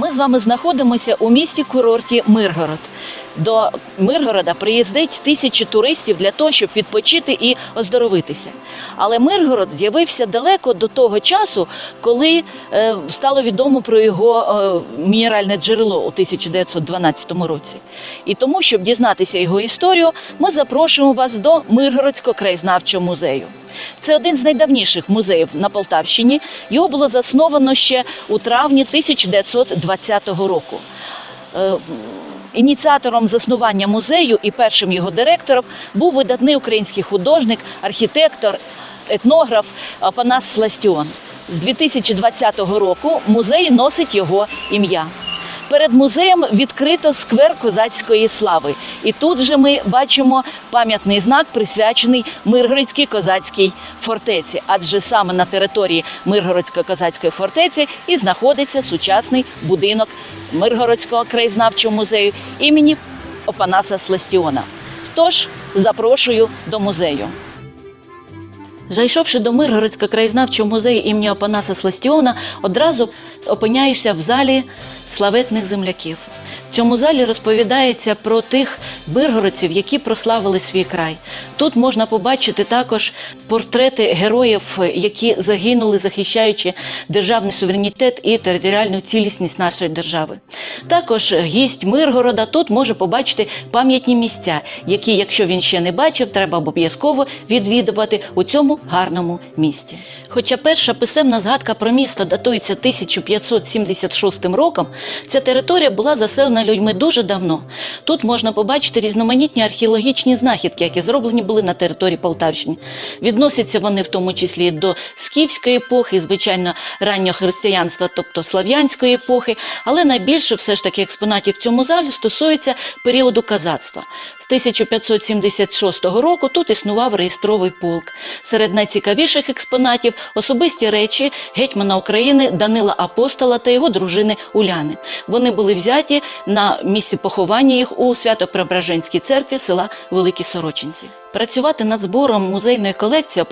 Ми з вами знаходимося у місті курорті Миргород. До Миргорода приїздить тисячі туристів для того, щоб відпочити і оздоровитися. Але Миргород з'явився далеко до того часу, коли е, стало відомо про його е, мінеральне джерело у 1912 році. І тому, щоб дізнатися його історію, ми запрошуємо вас до Миргородського краєзнавчого музею. Це один з найдавніших музеїв на Полтавщині. Його було засновано ще у травні 1920 року. Ініціатором заснування музею і першим його директором був видатний український художник, архітектор, етнограф Панас Сластіон. З 2020 року музей носить його ім'я. Перед музеєм відкрито сквер козацької слави. І тут же ми бачимо пам'ятний знак, присвячений Миргородській козацькій фортеці. Адже саме на території Миргородської козацької фортеці і знаходиться сучасний будинок Миргородського краєзнавчого музею імені Опанаса Сластіона. Тож запрошую до музею. Зайшовши до Миргородського краєзнавчого музею імені Опанаса Сластіона, одразу опиняєшся в залі славетних земляків. Цьому залі розповідається про тих миргородців, які прославили свій край. Тут можна побачити також портрети героїв, які загинули, захищаючи державний суверенітет і територіальну цілісність нашої держави. Також гість Миргорода тут може побачити пам'ятні місця, які, якщо він ще не бачив, треба обов'язково відвідувати у цьому гарному місті. Хоча перша писемна згадка про місто датується 1576 роком, ця територія була заселена людьми дуже давно. Тут можна побачити різноманітні археологічні знахідки, які зроблені були на території Полтавщини. Відносяться вони в тому числі до скіфської епохи, звичайно, раннього християнства, тобто слав'янської епохи, але найбільше все ж таки експонатів в цьому залі стосується періоду казацтва. З 1576 року тут існував реєстровий полк. Серед найцікавіших експонатів особисті речі гетьмана України Данила Апостола та його дружини Уляни. Вони були взяті на місці поховання їх у Свято-Преображенській церкві села Великі Сорочинці. Працювати над збором музейної колекції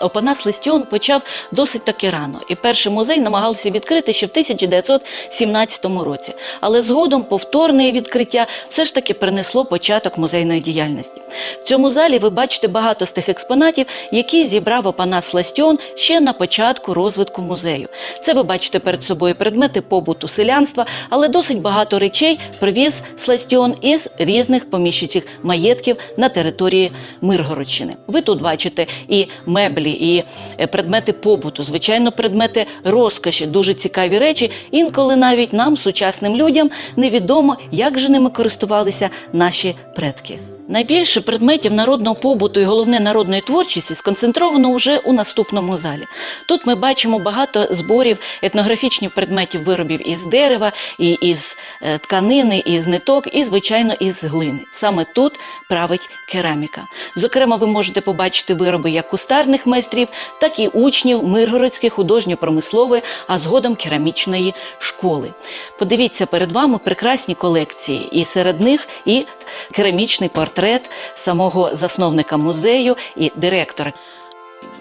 Опанас Листіон почав досить таки рано. І перший музей намагався відкрити ще в 1917 році. Але згодом повторне відкриття все ж таки принесло початок музейної діяльності. В цьому залі ви бачите багато з тих експонатів, які зібрав Опанас Ластіон ще на початку розвитку музею. Це ви бачите перед собою предмети побуту селянства, але досить багато речей привіз Сластіон із різних поміщицьких маєтків на території Миргородщини. Ви тут бачите і меблі, і е, предмети побуту, звичайно, предмети розкоші, дуже цікаві речі. Інколи навіть нам, сучасним людям, невідомо, як же ними користувалися наші предки. Найбільше предметів народного побуту і головне народної творчості сконцентровано вже у наступному залі. Тут ми бачимо багато зборів етнографічних предметів виробів із дерева, і із е, тканини, і з ниток, і, звичайно, із глини. Саме тут править кераміка. Зокрема, ви можете побачити вироби як кустарних майстрів, так і учнів Миргородської художньо-промислової, а згодом керамічної школи. Подивіться перед вами прекрасні колекції, і серед них і керамічний портрет самого засновника музею і директора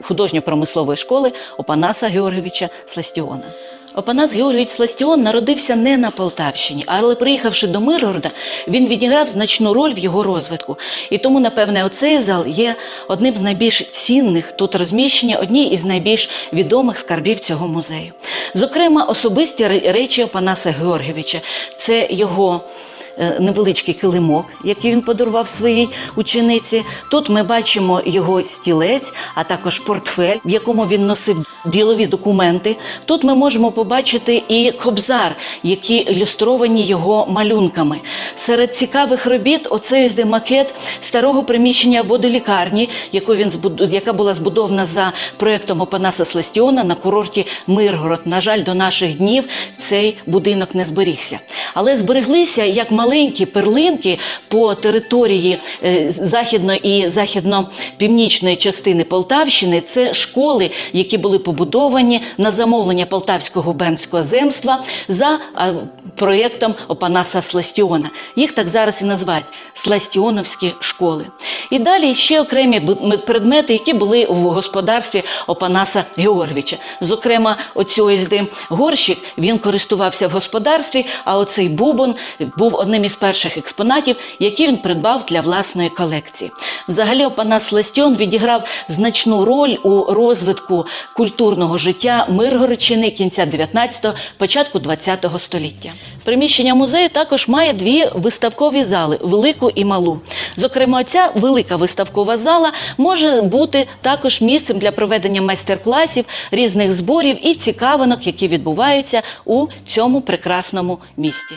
художньо-промислової школи Опанаса Георгійовича Сластіона. Опанас Георгійович Сластіон народився не на Полтавщині, але приїхавши до Миргорода, він відіграв значну роль в його розвитку. І тому, напевне, оцей зал є одним з найбільш цінних тут розміщення, одні із найбільш відомих скарбів цього музею. Зокрема, особисті речі Опанаса Георгійовича це його невеличкий килимок, який він подарував своїй учениці. Тут ми бачимо його стілець, а також портфель, в якому він носив ділові документи. Тут ми можемо побачити і кобзар, які ілюстровані його малюнками. Серед цікавих робіт оцей ось де макет старого приміщення водолікарні, яку він яка була збудована за проектом Опанаса Сластіона на курорті Миргород. На жаль, до наших днів цей будинок не зберігся. Але збереглися як маленькі перлинки по території е, західної і західно-північної частини Полтавщини. Це школи, які були побудовані на замовлення Полтавського губернського земства за проєктом Опанаса Сластіона. Їх так зараз і називають Сластіоновські школи. І далі ще окремі предмети, які були в господарстві Опанаса Георгійовича. Зокрема, де горщик він користувався в господарстві, а оцей бубон був одним із перших експонатів, які він придбав для власної колекції. Взагалі, Опанас Сластіон відіграв значну роль у розвитку культурного життя Миргородщини кінця 19-го, початку 20-го століття. Приміщення музею також має дві виставкові зали велику і малу. Зокрема, ця велика виставкова зала може бути також місцем для проведення майстер-класів, різних зборів і цікавинок, які відбуваються у цьому прекрасному місті.